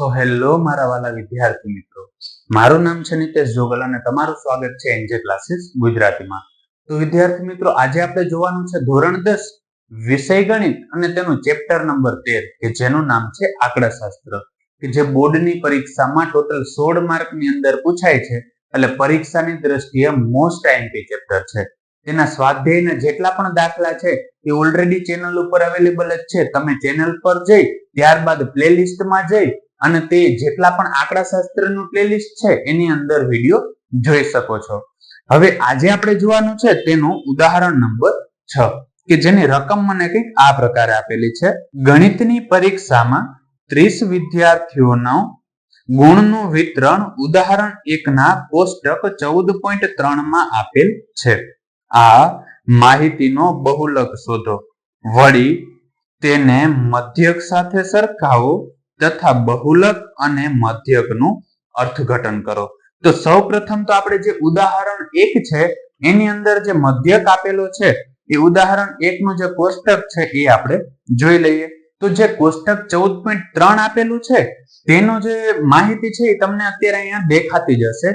So hello મારા વાલા વિદ્યાર્થી મિત્રો. મારું નામ છે નિતેશ જોગલ અને તમારું સ્વાગત છે એનજે ક્લાસીસ ગુજરાતીમાં. તો વિદ્યાર્થી મિત્રો, આજે આપણે જોવાનું છે ધોરણ દસ, વિષય ગણિત અને તેનું ચેપ્ટર નંબર તેર, કે જેનું નામ છે આંકડાશાસ્ત્ર. કે જે બોર્ડની પરીક્ષામાં ટોટલ સોળ માર્કની અંદર પૂછાય છે, એટલે પરીક્ષાની દ્રષ્ટિએ મોસ્ટ આઈએમપી ચેપ્ટર છે. તેના સ્વાધ્યાયના જેટલા પણ દાખલા છે, એ ઓલરેડી ચેનલ ઉપર અવેલેબલ જ છે. તમે ચેનલ પર જઈ, ત્યારબાદ પ્લેલિસ્ટમાં જઈ અને તે જેટલા પણ આંકડાશાસ્ત્રનું પ્લેલિસ્ટ છે, એની અંદર વીડિયો જોઈ શકો છો. હવે આજે આપણે જોવાનું છે તેનું ઉદાહરણ નંબર છ, કે જેની રકમ મને કંઈક આ પ્રકારે આપેલી છે. ગણિતની પરીક્ષામાં ત્રીસ વિદ્યાર્થીઓનો ગુણનું વિતરણ ઉદાહરણ એકના કોષ્ટક ચૌદ પોઈન્ટ ત્રણમાં આપેલ છે. આ માહિતીનો બહુલક શોધો. વળી તેને મધ્યક સાથે સરખાવો. તથા બહુલક અને મધ્યકનું અર્થઘટન કરો. તો સૌ પ્રથમ તો આપણે જે ઉદાહરણ એક છે, એની અંદર જે મધ્યક આપેલો છે, એ ઉદાહરણ એક નું જે કોષ્ટક છે, એ આપણે જોઈ લઈએ. તો જે કોષ્ટક ચૌદ પોઈન્ટ ત્રણ આપેલું છે, તેનો જે માહિતી છે એ તમને અત્યારે અહીંયા દેખાતી જશે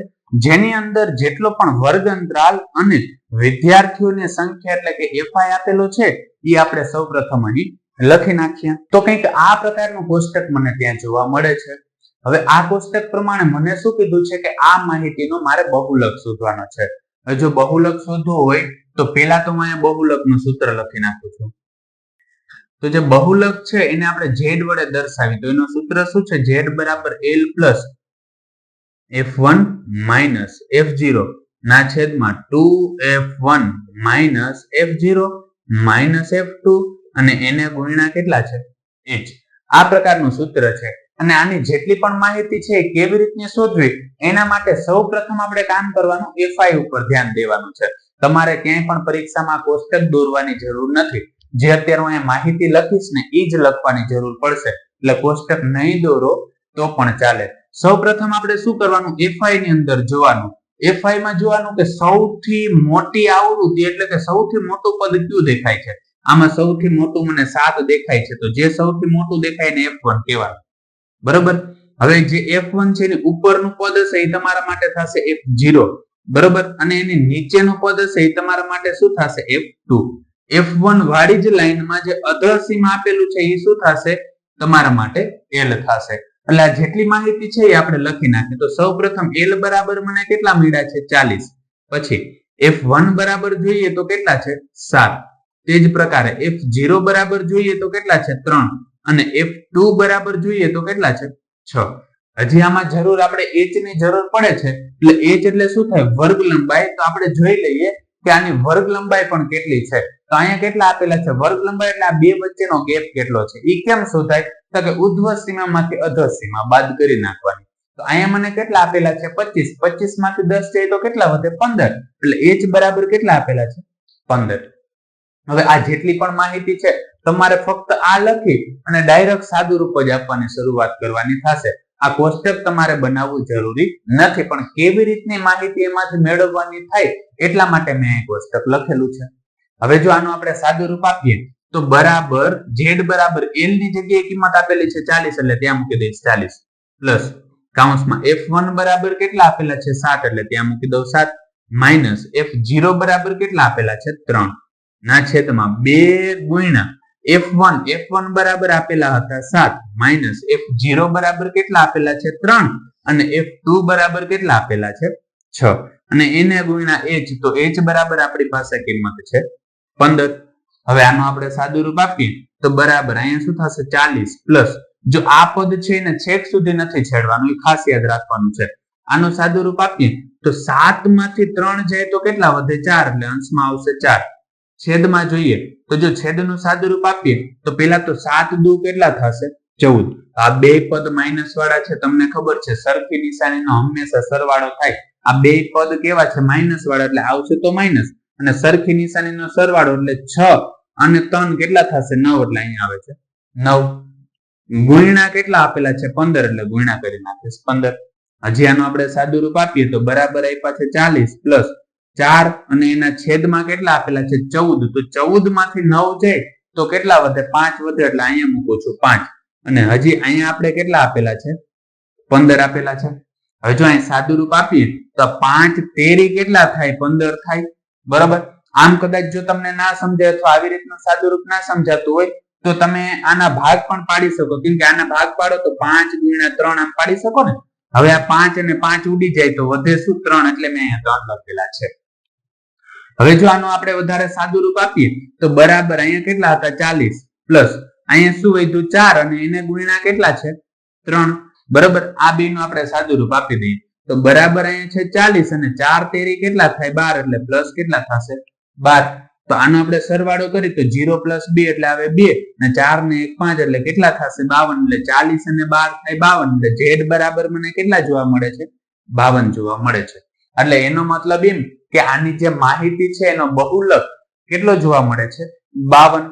જેની અંદર જેટલો પણ વર્ગ અંતરાલ અને વિદ્યાર્થીઓની સંખ્યા એટલે કે એફઆઈ આપેલો છે, એ આપણે સૌ પ્રથમ અહીં લખી નાખીએ. તો કંઈક આ પ્રકારનું કોષ્ટક મને ત્યાં જોવા મળે છે. હવે આ કોષ્ટક પ્રમાણે મને શું કીધું છે કે આ માહિતીનો મારે બહુલક શોધવાનો છે. જો બહુલક શોધવો હોય, તો પેલા તો હું અહીંયા બહુલકનું સૂત્ર લખી નાખું છું. તો જે બહુલક છે, એને આપણે ઝેડ વડે દર્શાવી તો એનું સૂત્ર શું છે? ઝેડ બરાબર L plus F one minus F zero ના છેદમાં two F one minus F zero minus F two અને એને ગુણ્યા કેટલા છે? એચ આ પ્રકારનું સૂત્ર છે. અને આની જેટલી પણ માહિતી છે કેવી રીતની શોધવી? એના માટે સૌ પ્રથમ આપણે કામ કરવાનું એફઆઈ ઉપર ધ્યાન દેવાનું છે. તમારે ક્યાંય પણ પરીક્ષામાં કોષ્ટક દોરવાની જરૂર નથી. જે અત્યારે હું માહિતી લખીશ ને એ જ લખવાની જરૂર પડશે. એટલે કોષ્ટક નહીં દોરો તો પણ ચાલે. સૌ પ્રથમ આપણે શું કરવાનું? એફઆઈ ની અંદર જોવાનું. એફઆઈ માં જોવાનું કે સૌથી મોટી આવૃત્તિ એટલે કે સૌથી મોટું પદ કયું દેખાય છે? આમાં સૌથી મોટું મને સાત દેખાય છે. તો જે સૌથી મોટું દેખાય ને એફ વન કહેવાય. બરોબર? હવે જે એફ વન છે એની ઉપરનું પદ હશે એ તમારા માટે થશે એફ ઝીરો બરોબર? અને એની નીચેનું પદ હશે એ તમારા માટે શું થશે? એફ ટુ એફ વન વાળી જ લાઈનમાં જે અધર સીમ આપેલું છે એ શું થશે? તમારા માટે એલ થશે. એટલે આ જેટલી માહિતી છે એ આપણે લખી નાખીએ. તો સૌ પ્રથમ એલ બરાબર મને કેટલા મળ્યા છે? ચાલીસ. પછી એફ વન બરાબર જોઈએ તો કેટલા છે? સાત. તે જ પ્રકારે એફ ઝીરો બરાબર જોઈએ તો કેટલા છે? ત્રણ. અને એફ ટુ બરાબર જોઈએ તો કેટલા છે? છ. હજી આમાં જરૂર આપણે એચની જરૂર પડે છે. એટલે એચ એટલે શું થાય? વર્ગ લંબાઈ. તો આપણે જોઈ લઈએ કે આની વર્ગ લંબાઈ પણ કેટલી છે? તો અહીંયા કેટલા આપેલા છે? વર્ગ લંબાઈ એટલે આ બે વચ્ચેનો ગેપ કેટલો છે? એ કેમ શોધાય તો કે ઉધ્વ સીમામાંથી અધ સીમા, બાદ કરી નાખવાની. તો અહીંયા મને કેટલા આપેલા છે? પચીસ. પચીસમાંથી દસ જાય તો કેટલા વધે? પંદર. એટલે એચ બરાબર કેટલા આપેલા છે? પંદર. હવે આ જેટલી પણ માહિતી છે, તમારે ફક્ત આ લખી અને ડાયરેક્ટ સાદું રૂપ જ આપવાની શરૂઆત કરવાની થશે. આ કોષ્ટક તમારે બનાવવું જરૂરી નથી, પણ કેવી રીતની માહિતી એમાંથી મેળવવાની થાય એટલા માટે મેં અહીં કોષ્ટક લખેલું છે. હવે જો આનું આપણે સાદું રૂપ આપીએ, તો બરાબર ઝેડ બરાબર એલની જગ્યાએ કિંમત આપેલી છે ચાલીસ, એટલે ત્યાં મૂકી દઈશ ચાલીસ. પ્લસ કાઉન્સમાં એફ વન બરાબર કેટલા આપેલા છે સાત, એટલે ત્યાં મૂકી દઉં સાત. માઇનસ એફ જીરો બરાબર કેટલા આપેલા છે ત્રણ. ના છેદમાં બે ગુણ્યા એફ વન એફ વન બરાબર આપેલા હતા સાત, માઇનસ એફ ઝીરો બરાબર કેટલા આપેલા છે? ત્રણ અને એફ ટુ બરાબર કેટલા આપેલા છે? છ. અને એને ગુણ્યા એચ, તો એચ બરાબર આપણી પાસે કિંમત છે પંદર. હવે આનું આપણે સાદું રૂપ આપીએ, તો બરાબર અહીંયા શું થશે? ચાલીસ પ્લસ. જો આ પદ છે એને છેક સુધી નથી છેડવાનું, એ ખાસ યાદ રાખવાનું છે. આનું સાદું રૂપ આપીએ, તો સાતમાંથી ત્રણ જાય તો કેટલા વધે? ચાર, એટલે અંશમાં આવશે ચાર. છેદમાં જોઈએ તો જો છેદનું સાદુરૂપ આપીએ તો પેલા તો સાત દુ કેટલા થશે? ચૌદ. આ બે પદ માઇનસ વાળા છે, તમને ખબર છે, સરખી નિશાનીનો હંમેશા સરવાળો થાય. આ બે પદ કેવા છે? માઇનસ વાળા, એટલે આવશે તો માઇનસ અને સરખી નિશાનીનો સરવાળો, એટલે છ અને ત્રણ કેટલા થશે? નવ, એટલે અહીંયા આવે છે નવ. ગુણ્યા કેટલા આપેલા છે? પંદર, એટલે ગુણ્યા કરી નાખીશ પંદર. હજી આનું આપણે સાદુરૂપ આપીએ તો બરાબર આપ્યા છે ચાલીસ પ્લસ ચાર અને એના છેદમાં કેટલા આપેલા છે? ચૌદ. તો ચૌદમાંથી નવ જાય તો કેટલા વધે? પાંચ વધે, એટલે અહીંયા મૂકું છું પાંચ. અને હજી અહીંયા આપણે કેટલા આપેલા છે? પંદર આપેલા છે. હવે જો સાદું રૂપ આપીએ, તો પાંચ તેરી કેટલા થાય? પંદર થાય. બરાબર? આમ કદાચ જો તમને ના સમજાય અથવા આવી રીતનું સાદું રૂપ ના સમજાતું હોય, તો તમે આના ભાગ પણ પાડી શકો. કેમ કે આના ભાગ પાડો તો પાંચ ગુણ્યા ત્રણ આમ પાડી શકો ને? હવે આ પાંચ અને પાંચ ઉડી જાય તો વધે શું? ત્રણ. એટલે મેં અહીંયા ત્રણ લખેલા છે. હવે જો આનો આપણે વધારે સાદું રૂપ આપીએ, તો બરાબર અહીંયા કેટલા હતા? ચાલીસ. પ્લસ અહીંયા શું વધ્યું? ચાર અને એને ગુણ્યા કેટલા છે? ત્રણ. બરાબર? આ બે નું આપણે સાદું રૂપ આપી દઈએ. તો બરાબર અહીંયા છે ચાલીસ અને ચાર તેરી કેટલા થાય? બાર. એટલે પ્લસ કેટલા થશે? બાર. તો આનો આપણે સરવાળો કરી તો જીરો પ્લસ બે એટલે આવે બે. અને ચાર ને એક પાંચ એટલે કેટલા થશે? બાવન. એટલે ચાલીસ અને બાર થાય બાવન. એટલે ઝેડ બરાબર મને કેટલા જોવા મળે છે? બાવન જોવા મળે છે. એટલે એનો મતલબ એમ કે આની જે માહિતી છે એનો બહુલક કેટલો જોવા મળે છે? બાવન.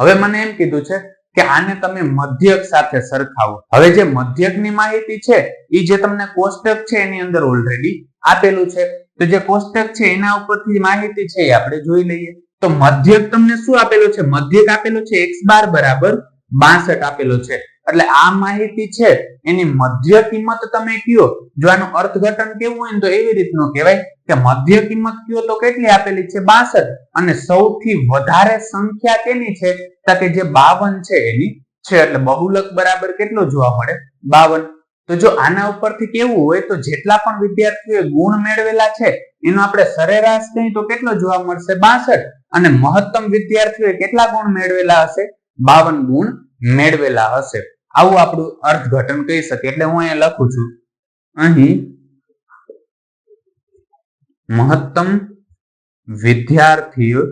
હવે મને એમ કીધું છે કે આને તમે મધ્યક સાથે સરખાવો. હવે જે મધ્યકની માહિતી છે એ જે તમને કોષ્ટક છે એની અંદર ઓલરેડી આપેલું છે. તો જે કોષ્ટક છે એના ઉપરથી માહિતી છે એ આપણે જોઈ લઈએ. તો મધ્યક તમને શું આપેલું છે? મધ્યક આપેલું છે એક્સ બાર બરાબર બાસઠ આપેલો છે. એટલે આ માહિતી છે, એની મધ્ય કિંમત તમે કયો? જો આનું અર્થઘટન કેવું હોય તો એવી રીતનું કહેવાય કે મધ્ય કિંમત કયો તો કેટલી આપેલી છે? બાસઠ. અને સૌથી વધારે સંખ્યા કેની છે? તો કે જે બાવન છે એની છે, એટલે બહુલક બરાબર કેટલો જોવા મળે? બાવન. તો જો આના ઉપરથી કેવું હોય તો જેટલા પણ વિદ્યાર્થીઓએ ગુણ મેળવેલા છે, એનો આપણે સરેરાશ કહીએ તો કેટલો જોવા મળશે? બાસઠ. અને મહત્તમ વિદ્યાર્થીઓએ કેટલા ગુણ મેળવેલા હશે? બાવન ગુણ મેળવેલા હશે. આવું આપણું અર્થઘટન કહી શકીએ એટલે હું અહીંયા લખું છું. અહીં મહત્તમ વિદ્યાર્થીઓ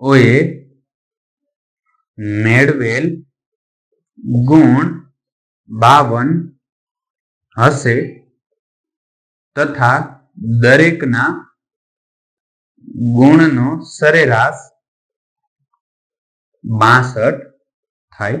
ઓએ મેળવેલ ગુણ બાવન હશે તથા દરેકના ગુણનો સરેરાશ બાસઠ થાય